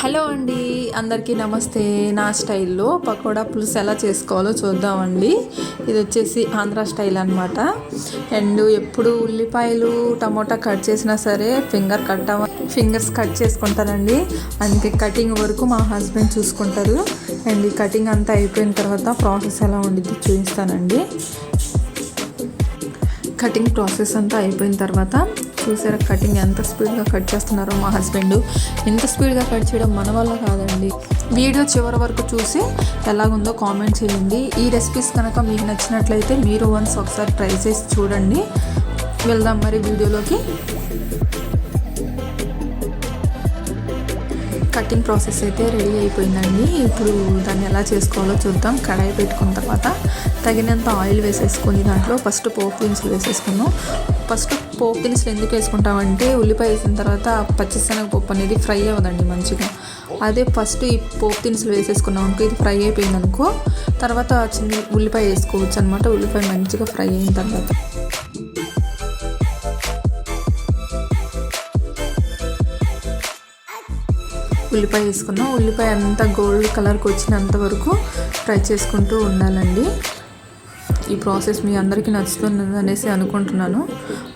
Hello అండి అందరికీ నమస్తే. నా స్టైల్లో పకోడా పులుసు ఎలా చేసుకోవాలో చూద్దామండి. ఇది వచ్చేసి ఆంధ్ర స్టైల్ అనమాట అండ్ ఎప్పుడు ఉల్లిపాయలు టమోటా కట్ చేసినా సరే ఫింగర్ కట్ ఫింగర్స్ కట్ చేసుకుంటారండి అందుకే కటింగ్ వరకు మా హస్బెండ్ చూసుకుంటారు. అండ్ ఈ కటింగ్ అంతా అయిపోయిన తర్వాత ప్రాసెస్ ఎలా ఉండిద్ది చూపిస్తానండి. కటింగ్ ప్రాసెస్ అంతా అయిపోయిన తర్వాత చూసారా? కటింగ్ ఎంత స్పీడ్గా కట్ చేస్తున్నారో మా హస్బెండ్. ఎంత స్పీడ్గా కట్ చేయడం మన వల్ల కాదండి. వీడియో చివరి వరకు చూసి ఎలాగుందో కామెంట్ చేయండి. ఈ రెసిపీస్ కనుక మీకు నచ్చినట్లయితే మీరు వన్స్ ఒకసారి ట్రై చేసి చూడండి. వెళ్దాం మరి వీడియోలోకి. కటింగ్ ప్రాసెస్ అయితే రెడీ అయిపోయిందండి. ఇప్పుడు దాన్ని ఎలా చేసుకోవాలో చూద్దాం. కడాయి పెట్టుకున్న తర్వాత తగినంత ఆయిల్ వేసేసుకొని దాంట్లో ఫస్ట్ పోపు దినుసులు వేసేసుకున్నాం ఫస్ట్ పోపు దినుసులు ఎందుకు వేసుకుంటామంటే ఉల్లిపాయ వేసిన తర్వాత పచ్చిశనగపప్పు అనేది ఫ్రై అవ్వదండి మంచిగా. అదే ఫస్ట్ ఈ పోపు దినుసులు వేసేసుకున్నాం అనుకో ఇది ఫ్రై అయిపోయింది అనుకో తర్వాత చిన్న ఉల్లిపాయ వేసుకోవచ్చు అనమాట ఉల్లిపాయ మంచిగా ఫ్రై అయిన తర్వాత. ఉల్లిపాయ వేసుకున్నాం ఉల్లిపాయ అంతా గోల్డ్ కలర్కి వచ్చినంత వరకు ఫ్రై చేసుకుంటూ ఉండాలండి. ఈ ప్రాసెస్ మీ అందరికీ నచ్చుతుంది అనేసి అనుకుంటున్నాను.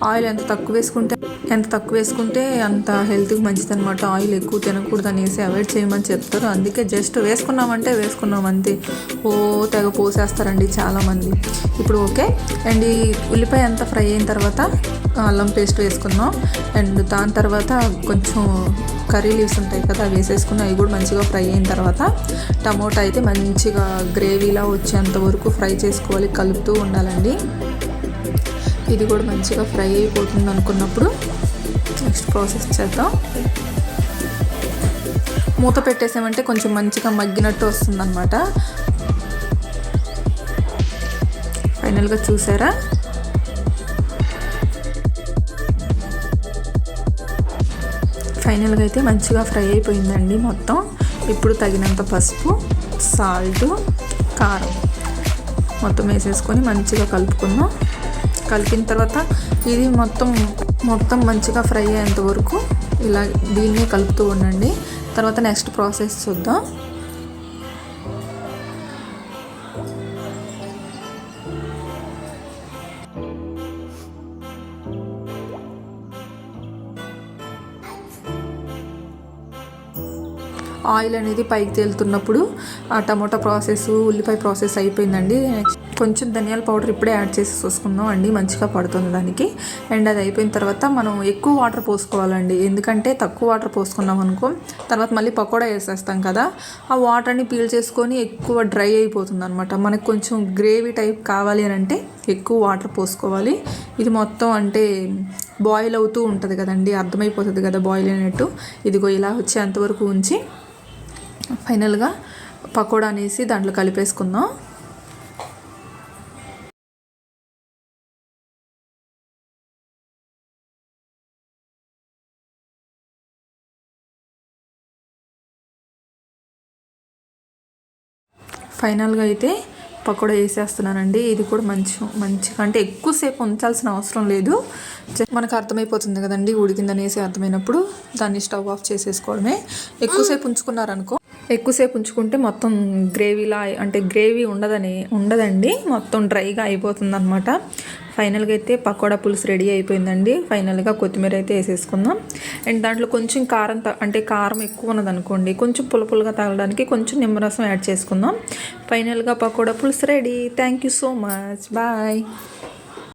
ఆయిల్ ఎంత తక్కువ వేసుకుంటే ఎంత తక్కువ వేసుకుంటే అంత హెల్త్కి మంచిది అనమాట ఆయిల్ ఎక్కువ తినకూడదు అనేసి అవాయిడ్ చేయమని చెప్తారు. అందుకే జస్ట్ వేసుకున్నామంటే వేసుకున్నాం అంతే. ఓ తెగ పోసేస్తారండి చాలామంది. ఇప్పుడు ఓకే. అండ్ ఈ ఉల్లిపాయ అంతా ఫ్రై అయిన తర్వాత అల్లం పేస్ట్ వేసుకున్నాం అండ్ దాని తర్వాత కొంచెం కర్రీ లీవ్స్ ఉంటాయి కదా అవి వేసేసుకుని అవి కూడా మంచిగా ఫ్రై అయిన తర్వాత టమోటా అయితే మంచిగా గ్రేవీలా వచ్చేంత వరకు ఫ్రై చేసుకోవాలి. కలుపుతూ ఉండాలండి. ఇది కూడా మంచిగా ఫ్రై అయిపోతుంది అనుకున్నప్పుడు నెక్స్ట్ ప్రాసెస్ చేద్దాం. మూత పెట్టేసామంటే కొంచెం మంచిగా మగ్గినట్టు వస్తుందన్నమాట. ఫైనల్గా చూసారా? ఫైనల్గా అయితే మంచిగా ఫ్రై అయిపోయిందండి మొత్తం. ఇప్పుడు తగినంత పసుపు సాల్ట్ కారం మొత్తం వేసేసుకొని మంచిగా కలుపుకుందాం. కలిపిన తర్వాత ఇది మొత్తం మొత్తం మంచిగా ఫ్రై అయ్యేంత వరకు ఇలా దీన్ని కలుపుతూ ఉండండి. తర్వాత నెక్స్ట్ ప్రాసెస్ చూద్దాం. ఆయిల్ అనేది పైకి తేలుతున్నప్పుడు ఆ టమోటా ప్రాసెస్ ఉల్లిపాయ ప్రాసెస్ అయిపోయిందండి. కొంచెం ధనియాల పౌడర్ ఇప్పుడే యాడ్ చేసి చూసుకుందాం అండి మంచిగా పడుతుంది దానికి. అండ్ అది అయిపోయిన తర్వాత మనం ఎక్కువ వాటర్ పోసుకోవాలండి. ఎందుకంటే తక్కువ వాటర్ పోసుకున్నాం అనుకో తర్వాత మళ్ళీ పకోడా వేసేస్తాం కదా ఆ వాటర్ని పీల్ చేసుకొని ఎక్కువ డ్రై అయిపోతుంది అనమాట మనకు కొంచెం గ్రేవీ టైప్ కావాలి అని అంటే ఎక్కువ వాటర్ పోసుకోవాలి. ఇది మొత్తం అంటే బాయిల్ అవుతూ ఉంటుంది కదండి అర్థమైపోతుంది కదా బాయిల్ అయినట్టు. ఇదిగో ఇలా వచ్చేంతవరకు ఉంచి ఫైనల్గా పకోడా అనేసి దాంట్లో కలిపేసుకుందాం. ఫైనల్గా అయితే పకోడా వేసేస్తున్నానండి. ఇది కూడా మంచి మంచిగా అంటే ఎక్కువసేపు ఉంచాల్సిన అవసరం లేదు. మనకు అర్థమైపోతుంది కదండి ఉడికిందనేసి అర్థమైనప్పుడు దాన్ని స్టవ్ ఆఫ్ చేసేసుకోవడమే. ఎక్కువసేపు ఉంచుకున్నారనుకో ఎక్కువసేపు ఉంచుకుంటే మొత్తం గ్రేవీలా అంటే గ్రేవీ ఉండదని ఉండదండి. మొత్తం డ్రైగా అయిపోతుంది అనమాట ఫైనల్గా అయితే పకోడా పులుసు రెడీ అయిపోయిందండి. ఫైనల్గా కొత్తిమీర అయితే వేసేసుకుందాం. అండ్ దాంట్లో కొంచెం కారం అంటే కారం ఎక్కువ ఉన్నదనుకోండి కొంచెం పులపులుగా తగలడానికి కొంచెం నిమ్మరసం యాడ్ చేసుకుందాం. ఫైనల్గా పకోడా పులుసు ready. Thank you so much. Bye.